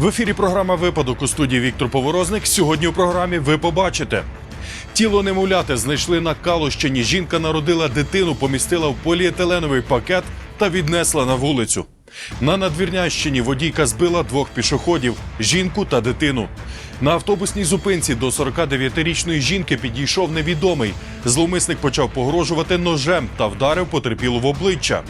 В ефірі програма Випадок у студії Віктор Поворозник. Сьогодні у програмі ви побачите. Тіло немовляти знайшли на Калущині. Жінка народила дитину, помістила в поліетиленовий пакет та віднесла на вулицю. На надвірнящині водійка збила двох пішоходів жінку та дитину. На автобусній зупинці до 49-річної жінки підійшов невідомий. Зловмисник почав погрожувати ножем та вдарив потерпілу в обличчя.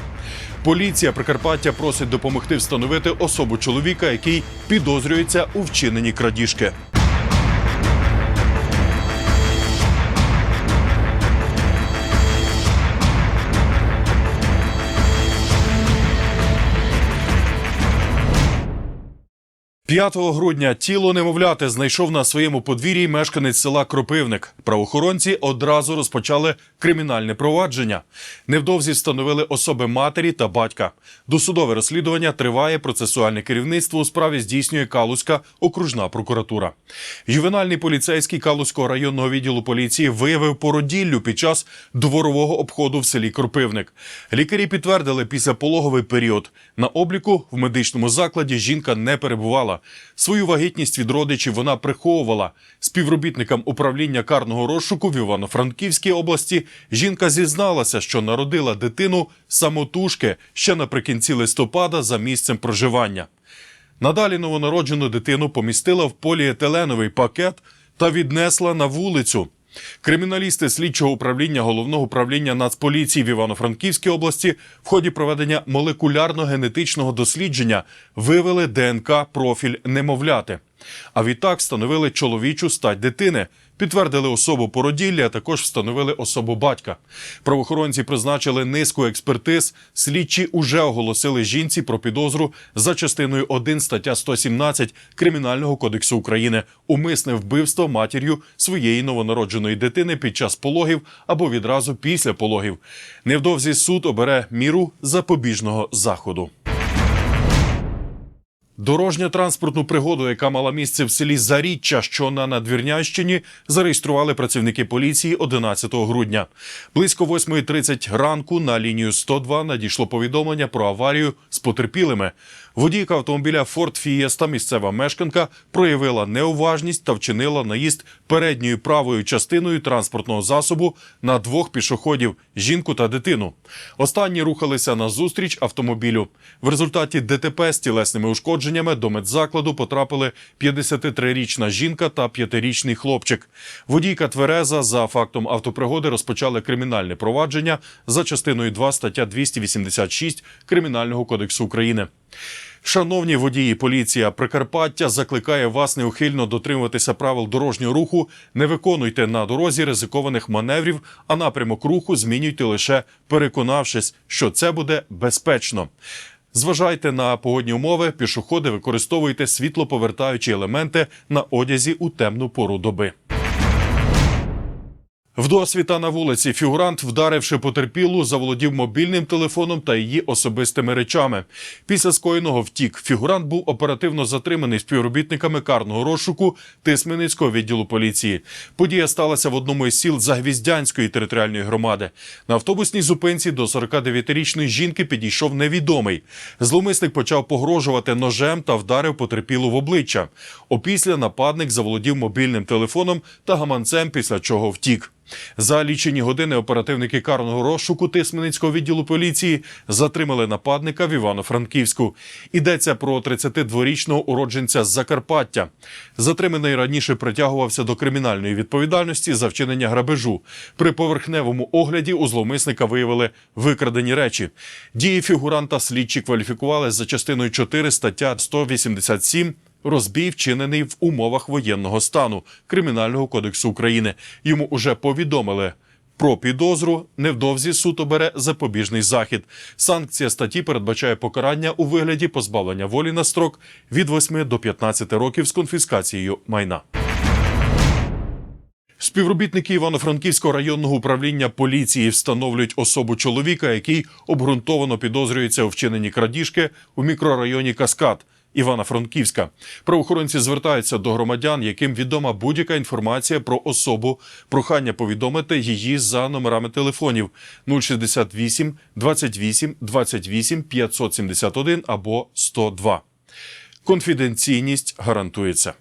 Поліція Прикарпаття просить допомогти встановити особу чоловіка, який підозрюється у вчиненні крадіжки. – 5 грудня тіло немовляти знайшов на своєму подвір'ї мешканець села Кропивник. Правоохоронці одразу розпочали кримінальне провадження. Невдовзі встановили особи матері та батька. Досудове розслідування триває. Процесуальне керівництво у справі здійснює Калузька окружна прокуратура. Ювенальний поліцейський Калузького районного відділу поліції виявив породіллю під час дворового обходу в селі Кропивник. Лікарі підтвердили післяпологовий період. На обліку в медичному закладі жінка не перебувала. Свою вагітність від родичів вона приховувала. Співробітникам управління карного розшуку в Івано-Франківській області жінка зізналася, що народила дитину самотужки ще наприкінці листопада за місцем проживання. Надалі новонароджену дитину помістила в поліетиленовий пакет та віднесла на вулицю. Криміналісти слідчого управління головного управління Нацполіції в Івано-Франківській області в ході проведення молекулярно-генетичного дослідження вивели ДНК профіль немовляти. А відтак встановили чоловічу стать дитини, підтвердили особу породілля, а також встановили особу батька. Правоохоронці призначили низку експертиз. Слідчі уже оголосили жінці про підозру за частиною 1 стаття 117 Кримінального кодексу України умисне вбивство матір'ю своєї новонародженої дитини під час пологів або відразу після пологів. Невдовзі суд обере міру запобіжного заходу. Дорожньо-транспортну пригоду, яка мала місце в селі Заріччя, що на Надвірнящині, зареєстрували працівники поліції 11 грудня. Близько 8.30 ранку на лінію 102 надійшло повідомлення про аварію з потерпілими. Водійка автомобіля Ford Fiesta, місцева мешканка, проявила неуважність та вчинила наїзд передньою правою частиною транспортного засобу на двох пішоходів жінку та дитину. Останні рухалися назустріч автомобілю. В результаті ДТП з тілесними ушкодженнями до медзакладу потрапили 53-річна жінка та 5-річний хлопчик. Водійка Твереза за фактом автопригоди розпочали кримінальне провадження за частиною 2 стаття 286 Кримінального кодексу України. Шановні водії, поліція Прикарпаття закликає вас неухильно дотримуватися правил дорожнього руху. Не виконуйте на дорозі ризикованих маневрів, а напрямок руху змінюйте лише переконавшись, що це буде безпечно. Зважайте на погодні умови, пішоходи використовуйте світлоповертаючі елементи на одязі у темну пору доби. Вдосвіта на вулиці фігурант, вдаривши потерпілу, заволодів мобільним телефоном та її особистими речами. Після скоєного втік. Фігурант був оперативно затриманий співробітниками карного розшуку Тисменицького відділу поліції. Подія сталася в одному із сіл Загвіздянської територіальної громади. На автобусній зупинці до 49-річної жінки підійшов невідомий. Зловмисник почав погрожувати ножем та вдарив потерпілу в обличчя. Опісля нападник заволодів мобільним телефоном та гаманцем, після чого втік. За лічені години оперативники карного розшуку Тисменицького відділу поліції затримали нападника в Івано-Франківську. Йдеться про 32-річного уродженця з Закарпаття. Затриманий раніше притягувався до кримінальної відповідальності за вчинення грабежу. При поверхневому огляді у зловмисника виявили викрадені речі. Дії фігуранта слідчі кваліфікували за частиною 4 стаття 187 Розбій вчинений в умовах воєнного стану Кримінального кодексу України. Йому уже повідомили про підозру. Невдовзі суд обере запобіжний захід. Санкція статті передбачає покарання у вигляді позбавлення волі на строк від 8 до 15 років з конфіскацією майна. Співробітники Івано-Франківського районного управління поліції встановлюють особу чоловіка, який обґрунтовано підозрюється у вчиненні крадіжки у мікрорайоні Каскад. Івано-Франківська правоохоронці звертаються до громадян, яким відома будь-яка інформація про особу. Прохання повідомити її за номерами телефонів 068 28 28 571 або 102. Конфіденційність гарантується.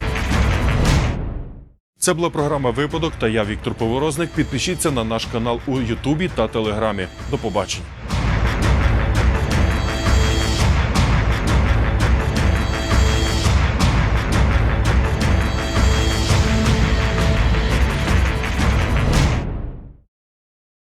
Це була програма Випадок та я Віктор Поворозник. Підпишіться на наш канал у Ютубі та Телеграмі. До побачення.